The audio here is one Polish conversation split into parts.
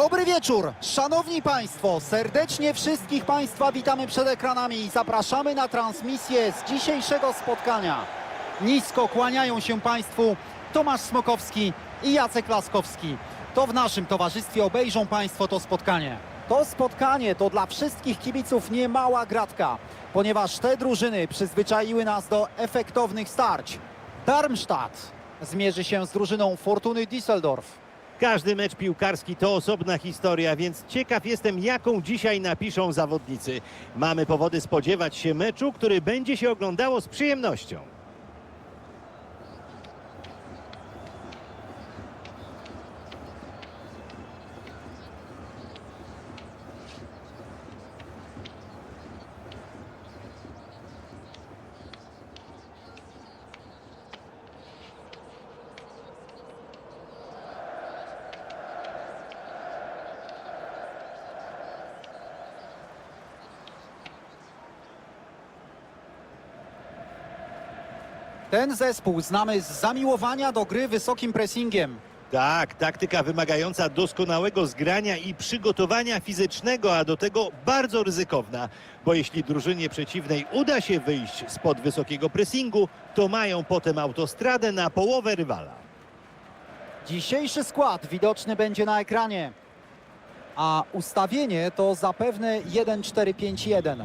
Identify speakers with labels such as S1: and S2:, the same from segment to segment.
S1: Dobry wieczór, szanowni państwo, serdecznie wszystkich państwa witamy przed ekranami i zapraszamy na transmisję z dzisiejszego spotkania. Nisko kłaniają się państwu Tomasz Smokowski i Jacek Laskowski. To w naszym towarzystwie obejrzą państwo to spotkanie. To spotkanie to dla wszystkich kibiców niemała gratka, ponieważ te drużyny przyzwyczaiły nas do efektownych starć. Darmstadt zmierzy się z drużyną Fortuny Düsseldorf.
S2: Każdy mecz piłkarski to osobna historia, więc ciekaw jestem, jaką dzisiaj napiszą zawodnicy. Mamy powody spodziewać się meczu, który będzie się oglądało z przyjemnością.
S1: Ten zespół znamy z zamiłowania do gry wysokim pressingiem.
S2: Tak, taktyka wymagająca doskonałego zgrania i przygotowania fizycznego, a do tego bardzo ryzykowna, bo jeśli drużynie przeciwnej uda się wyjść spod wysokiego pressingu, to mają potem autostradę na połowę rywala.
S1: Dzisiejszy skład widoczny będzie na ekranie. A ustawienie to zapewne 1-4-5-1.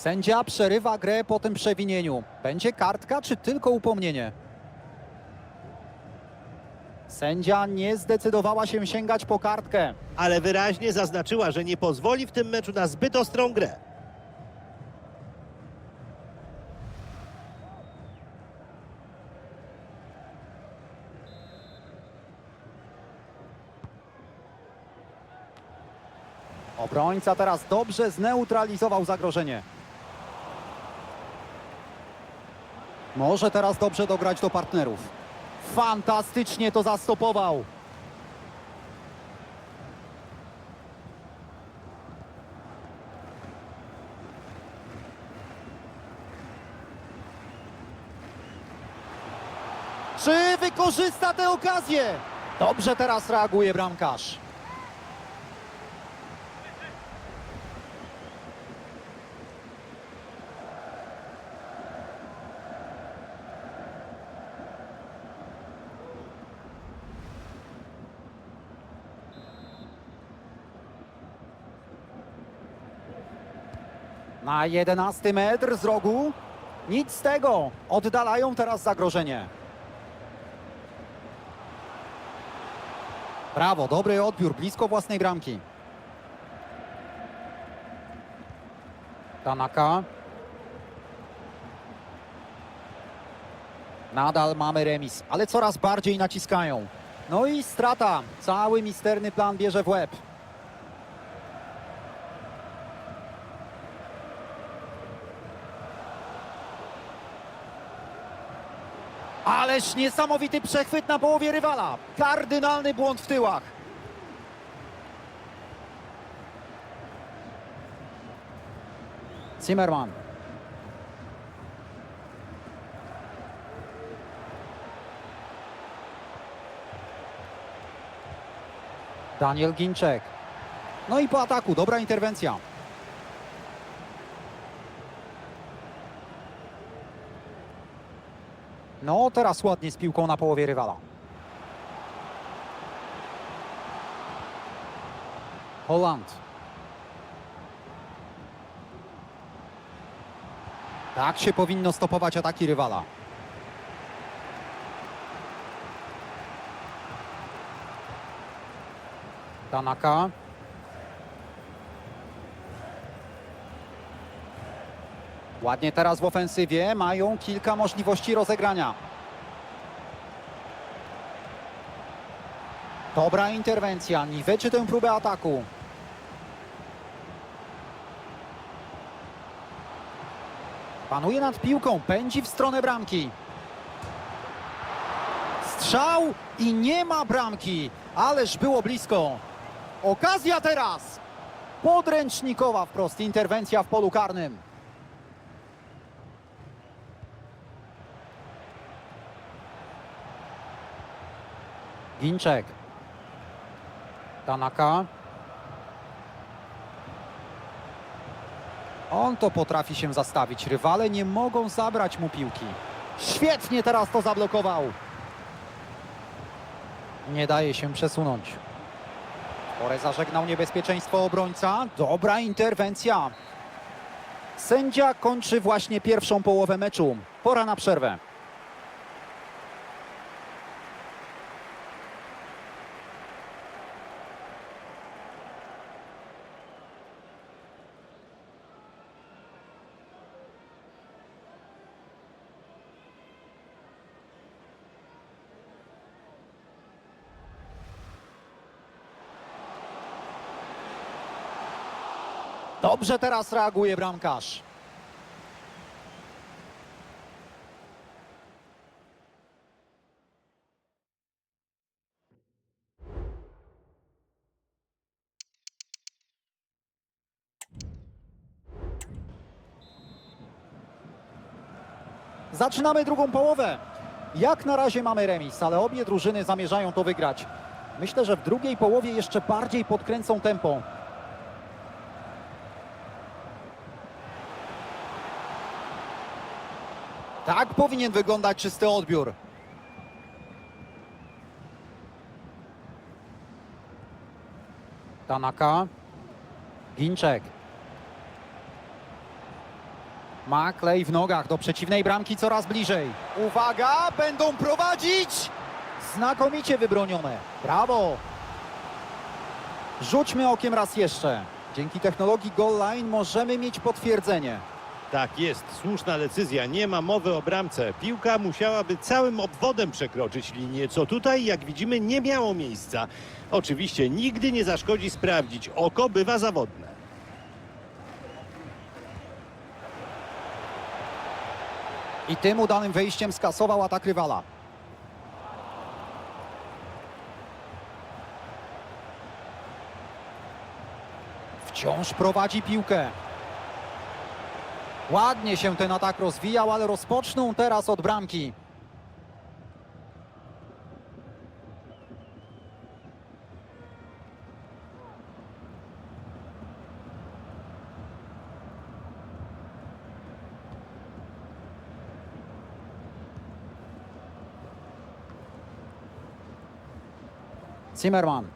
S1: Sędzia przerywa grę po tym przewinieniu. Będzie kartka czy tylko upomnienie? Sędzia nie zdecydowała się sięgać po kartkę.
S2: Ale wyraźnie zaznaczyła, że nie pozwoli w tym meczu na zbyt ostrą grę.
S1: Obrońca teraz dobrze zneutralizował zagrożenie. Może teraz dobrze dograć do partnerów. Fantastycznie to zastopował. Czy wykorzysta tę okazję? Dobrze teraz reaguje bramkarz. Na 11 metr z rogu. Nic z tego. Oddalają teraz zagrożenie. Brawo, dobry odbiór, blisko własnej bramki. Tanaka. Nadal mamy remis, ale coraz bardziej naciskają. No i strata. Cały misterny plan bierze w łeb. Ależ niesamowity przechwyt na połowie rywala. Kardynalny błąd w tyłach. Zimmerman. Daniel Ginczek. No i po ataku, dobra interwencja. No, teraz ładnie z piłką na połowie rywala. Holland. Tak się powinno stopować ataki rywala. Tanaka. Ładnie teraz w ofensywie mają kilka możliwości rozegrania. Dobra interwencja, niweczy tę próbę ataku. Panuje nad piłką, pędzi w stronę bramki. Strzał i nie ma bramki, ależ było blisko. Okazja teraz! Podręcznikowa wprost interwencja w polu karnym. Ginczek. Tanaka. On to potrafi się zastawić. Rywale nie mogą zabrać mu piłki. Świetnie teraz to zablokował. Nie daje się przesunąć. Pore zażegnał niebezpieczeństwo obrońca. Dobra interwencja. Sędzia kończy właśnie pierwszą połowę meczu. Pora na przerwę. Dobrze teraz reaguje bramkarz. Zaczynamy drugą połowę. Jak na razie mamy remis, ale obie drużyny zamierzają to wygrać. Myślę, że w drugiej połowie jeszcze bardziej podkręcą tempo. Tak powinien wyglądać czysty odbiór. Tanaka. Ginczek. Ma klej w nogach do przeciwnej bramki coraz bliżej. Uwaga, będą prowadzić! Znakomicie wybronione. Brawo! Rzućmy okiem raz jeszcze. Dzięki technologii Goal Line możemy mieć potwierdzenie.
S2: Tak jest, słuszna decyzja, nie ma mowy o bramce. Piłka musiałaby całym obwodem przekroczyć linię, co tutaj, jak widzimy, nie miało miejsca. Oczywiście nigdy nie zaszkodzi sprawdzić, oko bywa zawodne.
S1: I tym udanym wejściem skasował atak rywala. Wciąż prowadzi piłkę. Ładnie się ten atak rozwijał, ale rozpoczną teraz od bramki. Zimmerman.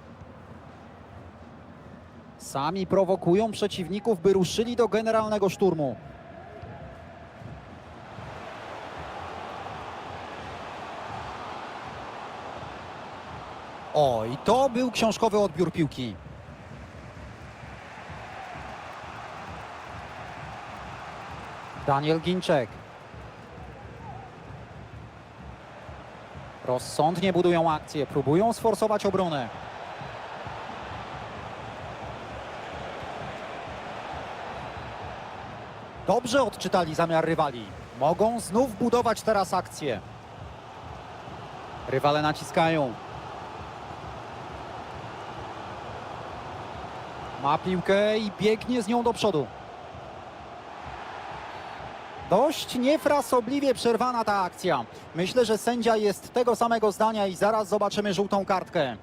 S1: Sami prowokują przeciwników, by ruszyli do generalnego szturmu. O, i to był książkowy odbiór piłki. Daniel Ginczek. Rozsądnie budują akcję, próbują sforsować obronę. Dobrze odczytali zamiar rywali. Mogą znów budować teraz akcję. Rywale naciskają. Ma piłkę i biegnie z nią do przodu. Dość niefrasobliwie przerwana ta akcja. Myślę, że sędzia jest tego samego zdania i zaraz zobaczymy żółtą kartkę.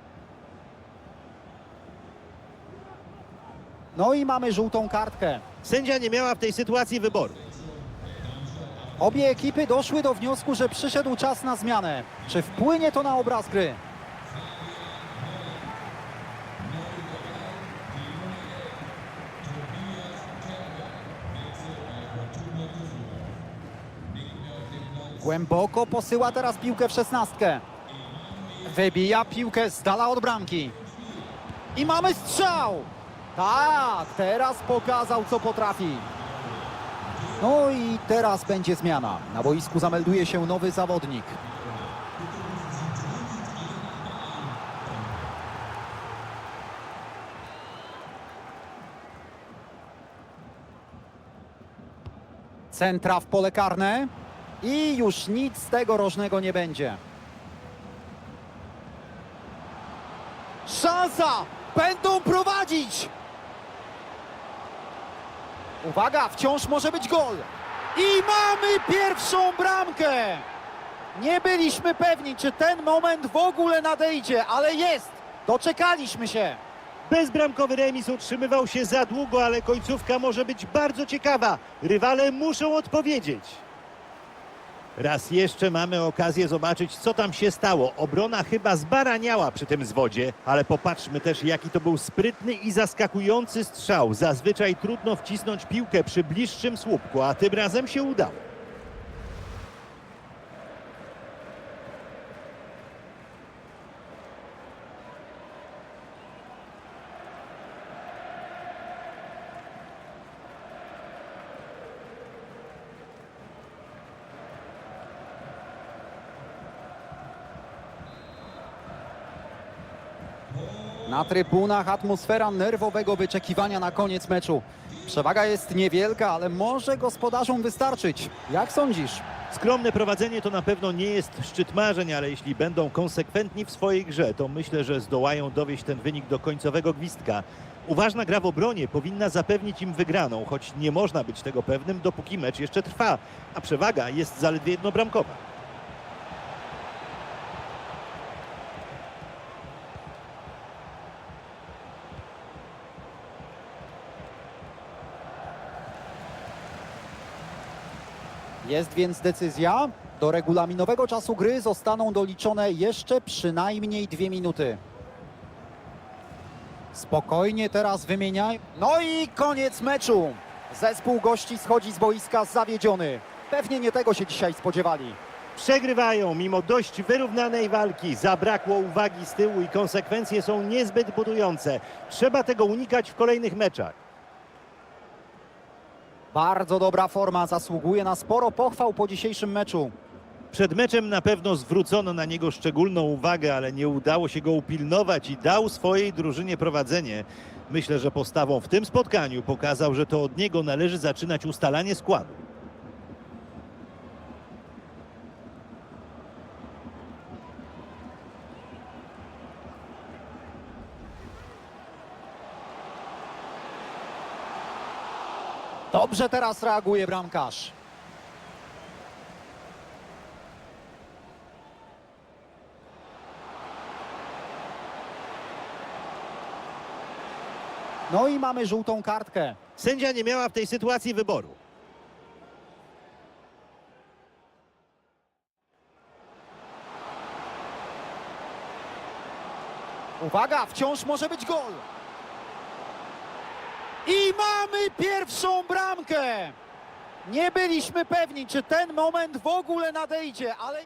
S1: No i mamy żółtą kartkę.
S2: Sędzia nie miała w tej sytuacji wyboru.
S1: Obie ekipy doszły do wniosku, że przyszedł czas na zmianę. Czy wpłynie to na obraz gry? Głęboko posyła teraz piłkę w szesnastkę. Wybija piłkę z dala od bramki. I mamy strzał! Tak, teraz pokazał co potrafi. No i teraz będzie zmiana. Na boisku zamelduje się nowy zawodnik. Centra w pole karne i już nic z tego rożnego nie będzie. Szansa! Będą prowadzić! Uwaga, wciąż może być gol. I mamy pierwszą bramkę! Nie byliśmy pewni, czy ten moment w ogóle nadejdzie, ale jest! Doczekaliśmy się!
S2: Bezbramkowy remis utrzymywał się za długo, ale końcówka może być bardzo ciekawa. Rywale muszą odpowiedzieć. Raz jeszcze mamy okazję zobaczyć, co tam się stało. Obrona chyba zbaraniała przy tym zwodzie, ale popatrzmy też, jaki to był sprytny i zaskakujący strzał. Zazwyczaj trudno wcisnąć piłkę przy bliższym słupku, a tym razem się udało.
S1: Na trybunach atmosfera nerwowego wyczekiwania na koniec meczu. Przewaga jest niewielka, ale może gospodarzom wystarczyć. Jak sądzisz?
S2: Skromne prowadzenie to na pewno nie jest szczyt marzeń, ale jeśli będą konsekwentni w swojej grze, to myślę, że zdołają dowieść ten wynik do końcowego gwizdka. Uważna gra w obronie powinna zapewnić im wygraną, choć nie można być tego pewnym, dopóki mecz jeszcze trwa, a przewaga jest zaledwie jednobramkowa.
S1: Jest więc decyzja. Do regulaminowego czasu gry zostaną doliczone jeszcze przynajmniej dwie minuty. Spokojnie teraz wymieniaj. No i koniec meczu. Zespół gości schodzi z boiska zawiedziony. Pewnie nie tego się dzisiaj spodziewali.
S2: Przegrywają mimo dość wyrównanej walki. Zabrakło uwagi z tyłu i konsekwencje są niezbyt budujące. Trzeba tego unikać w kolejnych meczach.
S1: Bardzo dobra forma zasługuje na sporo pochwał po dzisiejszym meczu.
S2: Przed meczem na pewno zwrócono na niego szczególną uwagę, ale nie udało się go upilnować i dał swojej drużynie prowadzenie. Myślę, że postawą w tym spotkaniu pokazał, że to od niego należy zaczynać ustalanie składu.
S1: Dobrze teraz reaguje bramkarz. No i mamy żółtą kartkę.
S2: Sędzia nie miała w tej sytuacji wyboru.
S1: Uwaga, wciąż może być gol. I mamy pierwszą bramkę. Nie byliśmy pewni, czy ten moment w ogóle nadejdzie, ale